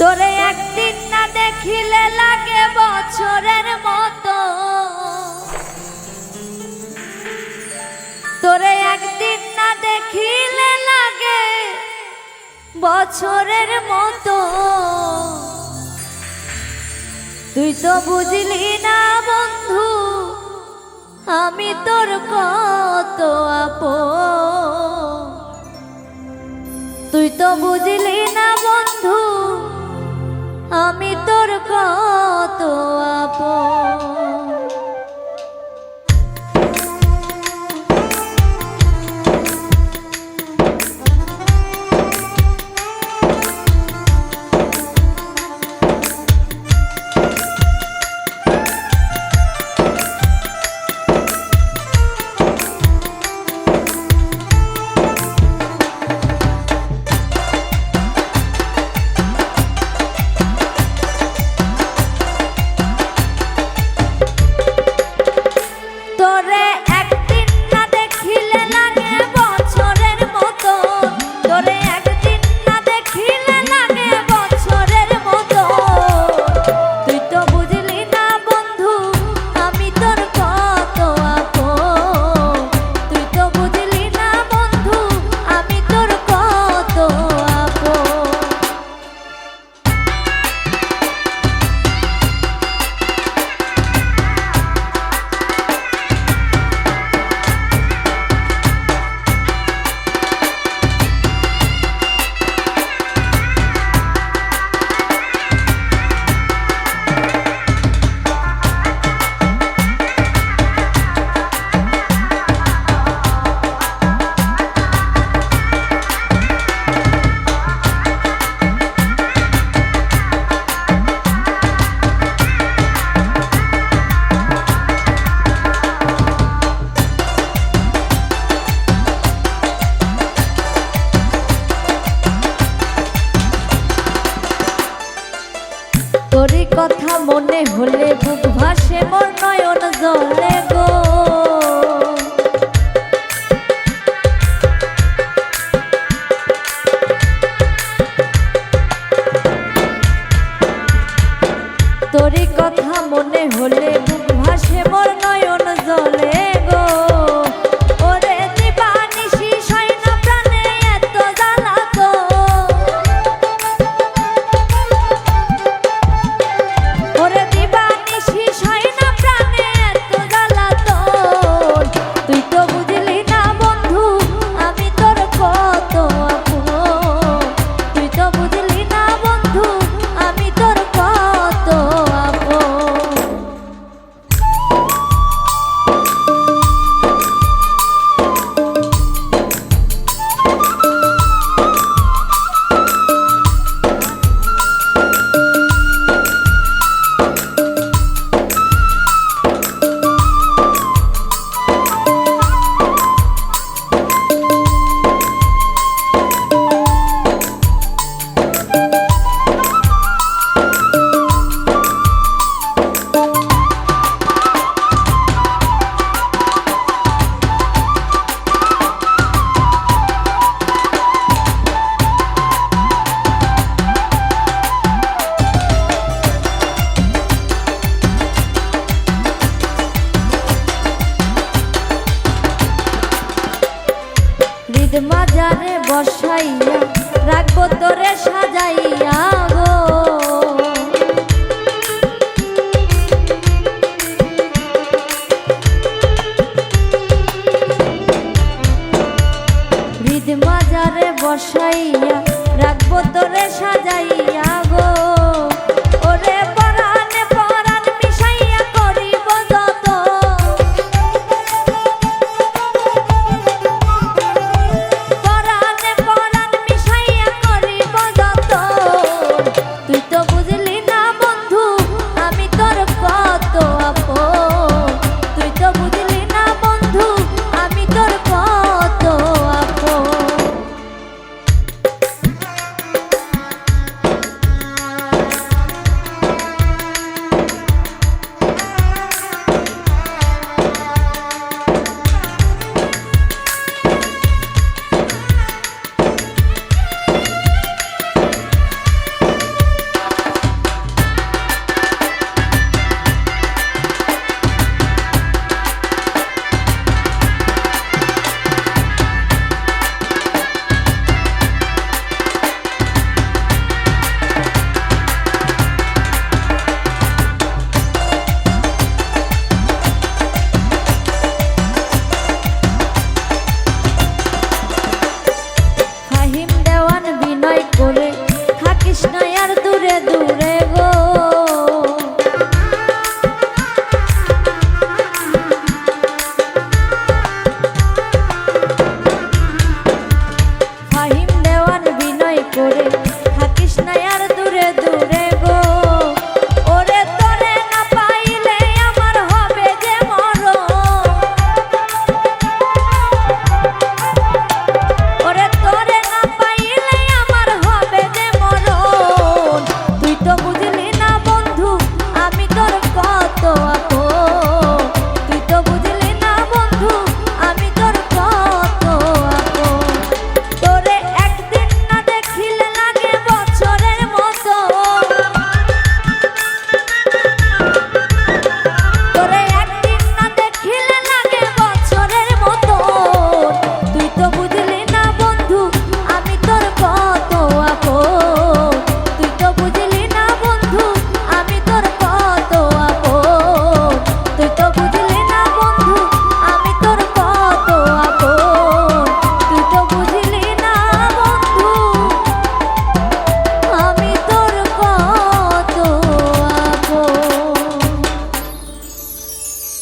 তোরে একদিন না দেখিলে লাগে বছরের মতো। তোরে একদিন না দেখিলে লাগে বছরের মতো। তুই তো বুঝলি না বন্ধু, আমি তোর কত আপ তুই তো বুঝলি না বন্ধু আমি তোর কত আপন? মনে হলে বুক ভাসে মোর নয়ন জলে বাজারে বসাইয়া রাখব তোরে সাজাইয়া গো। হৃদ বসাইয়া